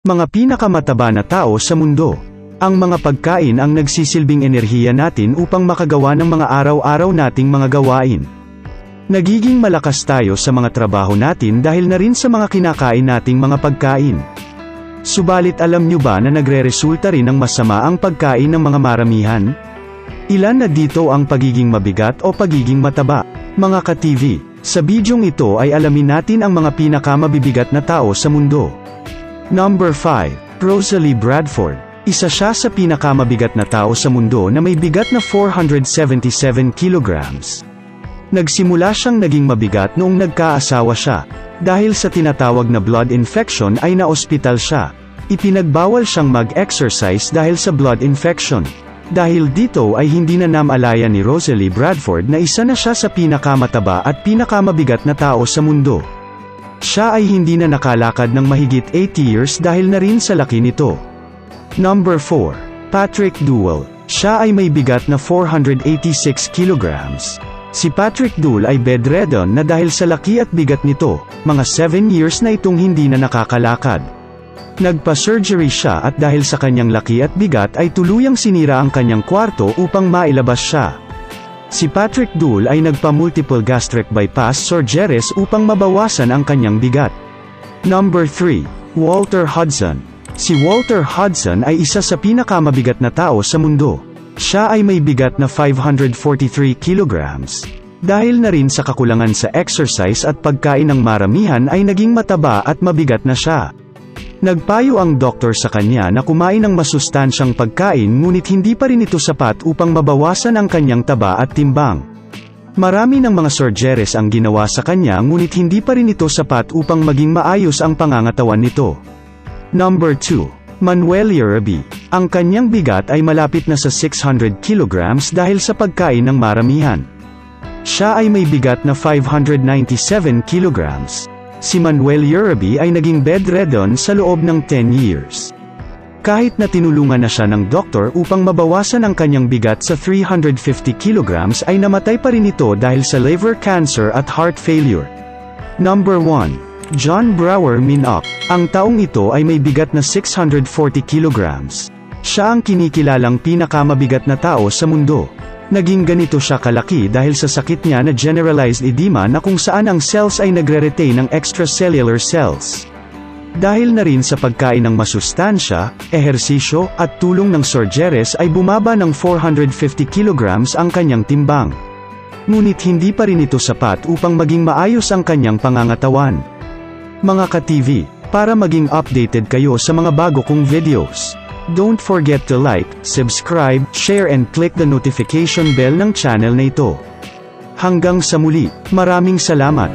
Mga pinakamataba na tao sa mundo. Ang mga pagkain ang nagsisilbing enerhiya natin upang makagawa ng mga araw-araw nating mga gawain. Nagiging malakas tayo sa mga trabaho natin dahil na rin sa mga kinakain nating mga pagkain. Subalit alam nyo ba na nagre-resulta rin ng masama ang pagkain ng mga maramihan? Ilan na dito ang pagiging mabigat o pagiging mataba? Mga ka-TV, sa bidyong ito ay alamin natin ang mga pinakamabibigat na tao sa mundo. Number 5, Rosalie Bradford. Isa siya sa pinakamabigat na tao sa mundo na may bigat na 477 kilograms. Nagsimula siyang naging mabigat noong nagkaasawa siya. Dahil sa tinatawag na blood infection ay naospital siya. Ipinagbawal siyang mag-exercise dahil sa blood infection. Dahil dito ay hindi na namalaya ni Rosalie Bradford na isa na siya sa pinakamataba at pinakamabigat na tao sa mundo. Siya ay hindi na nakalakad ng mahigit 80 years dahil na rin sa laki nito. Number 4. Patrick Duell. Siya ay may bigat na 486 kilograms. Si Patrick Duell ay bedridden na dahil sa laki at bigat nito, mga 7 years na itong hindi na nakakalakad. Nagpa-surgery siya at dahil sa kanyang laki at bigat ay tuluyang sinira ang kanyang kwarto upang mailabas siya. Si Patrick Duell ay nagpa-multiple gastric bypass surgeries upang mabawasan ang kanyang bigat. Number 3. Walter Hudson. Si Walter Hudson ay isa sa pinakamabigat na tao sa mundo. Siya ay may bigat na 543 kilograms. Dahil na rin sa kakulangan sa exercise at pagkain ng maramihan ay naging mataba at mabigat na siya. Nagpayo ang doktor sa kanya na kumain ng masustansyang pagkain ngunit hindi pa rin ito sapat upang mabawasan ang kanyang taba at timbang. Marami ng mga surgeries ang ginawa sa kanya ngunit hindi pa rin ito sapat upang maging maayos ang pangangatawan nito. Number 2. Manuel Urabi. Ang kanyang bigat ay malapit na sa 600 kilograms dahil sa pagkain ng maramihan. Siya ay may bigat na 597 kilograms. Si Manuel Urabi ay naging bedridden sa loob ng 10 years. Kahit na tinulungan na siya ng doktor upang mabawasan ang kanyang bigat sa 350 kilograms ay namatay pa rin ito dahil sa liver cancer at heart failure. Number 1. John Brower Minok. Ang taong ito ay may bigat na 640 kilograms. Siya ang kinikilalang pinakamabigat na tao sa mundo. Naging ganito siya kalaki dahil sa sakit niya na generalized edema na kung saan ang cells ay nagre-retain ng extracellular cells. Dahil na rin sa pagkain ng masustansya, ehersisyo, at tulong ng surgeries ay bumaba ng 450 kilograms ang kanyang timbang. Ngunit hindi pa rin ito sapat upang maging maayos ang kanyang pangangatawan. Mga ka-TV, para maging updated kayo sa mga bago kong videos. Don't forget to like, subscribe, share and click the notification bell ng channel na ito. Hanggang sa muli, maraming salamat.